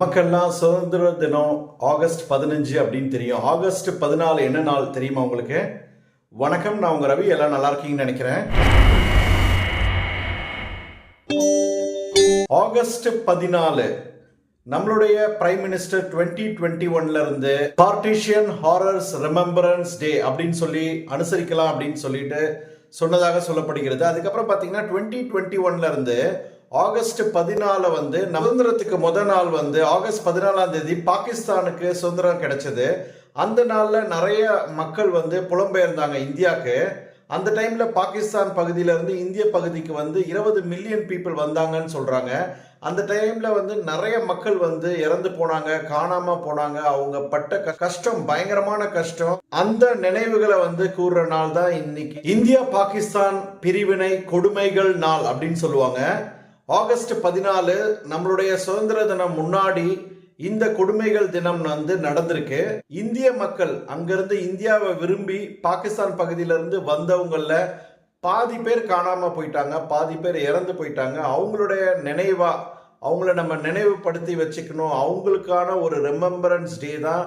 நமக்கெல்லாம் சுதந்திர தினம் ஆகஸ்ட் பதினஞ்சு அப்படின்னு தெரியும். ஆகஸ்ட் பதினாலு என்ன நாள் தெரியுமா உங்களுக்கு? வணக்கம் நான் உங்க ரவி. எல்லாம் நல்லா இருக்கீங்கன்னு நினைக்கிறேன். ஆகஸ்ட் பதினாலு. நம்மளுடைய பிரைம் மினிஸ்டர் டுவெண்ட்டி டுவெண்ட்டி ஒன்ல இருந்து பார்ட்டிஷியன் ஹாரர்ஸ் ரிமெம்பரன்ஸ் டே அப்படின்னு சொல்லி அனுசரிக்கலாம் அப்படின்னு சொல்லிட்டு சொன்னதாக சொல்லப்படுகிறது. அதுக்கப்புறம் பார்த்தீங்கன்னா டுவெண்ட்டி டுவெண்ட்டி ஒன்ல இருந்து ஆகஸ்ட் பதினாலு வந்து சுதந்திரத்துக்கு முத நாள் வந்து ஆகஸ்ட் பதினாலாம் தேதி பாகிஸ்தானுக்கு சுதந்திரம் கிடைச்சது. அந்த நாளில் நிறைய மக்கள் வந்து புலம்பெயர்ந்தாங்க இந்தியாவுக்கு அந்த டைமில் பாகிஸ்தான் பகுதியிலேருந்து இந்திய பகுதிக்கு வந்து இருபது மில்லியன் பீப்புள் வந்தாங்கன்னு சொல்கிறாங்க அந்த டைமில் வந்து நிறைய மக்கள் வந்து இறந்து போனாங்க காணாமல் போனாங்க. அவங்க பட்ட க- கஷ்டம் பயங்கரமான கஷ்டம். அந்த நினைவுகளை வந்து கூறுற நாள் தான் இன்னைக்கு. இந்தியா பாகிஸ்தான் பிரிவினை கொடுமைகள் நாள் அப்படின்னு சொல்லுவாங்க. ஆகஸ்ட் பதினாலு நம்மளுடைய சுதந்திர தினம் முன்னாடி இந்த கொடுமைகள் தினம் வந்து நடந்திருக்கு. இந்திய மக்கள் அங்கிருந்து இந்தியாவை விரும்பி பாகிஸ்தான் பகுதியிலிருந்து வந்தவங்களில் வந்தவங்கள பாதி பேர் காணாம போயிட்டாங்க பாதி பேர் இறந்து போயிட்டாங்க. அவங்களுடைய நினைவா அவங்கள நம்ம நினைவுபடுத்தி வச்சுக்கணும். அவங்களுக்கான ஒரு ரெமெம்பரன்ஸ் டே தான்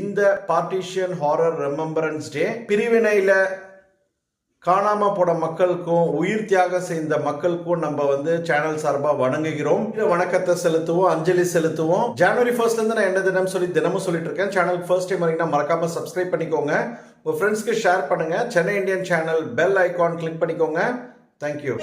இந்த பார்ட்டிஷியன் ஹாரர் ரெமெம்பரன்ஸ் டே பிரிவினையில காணாம போன மக்களுக்கும் உயிர் தியாகம் செய்த மக்களுக்கும் நம்ம வந்து சேனல் சார்பா வணங்குகிறோம். வணக்கத்தை செலுத்துவோம் அஞ்சலி செலுத்துவோம். ஜனவரி ஃபர்ஸ்ட்ல இருந்து நான் என்ன தினம் சொல்லி தினமும் சொல்லிட்டு இருக்கேன். சேனல் ஃபர்ஸ்ட் டைம் வரீங்கன்னா மறக்காம சப்ஸ்கிரைப் பண்ணிக்கோங்க. உங்க ஃப்ரெண்ட்ஸ்க்கு ஷேர் பண்ணுங்க. Chennai Indian channel bell icon click பண்ணிக்கோங்க. Thank you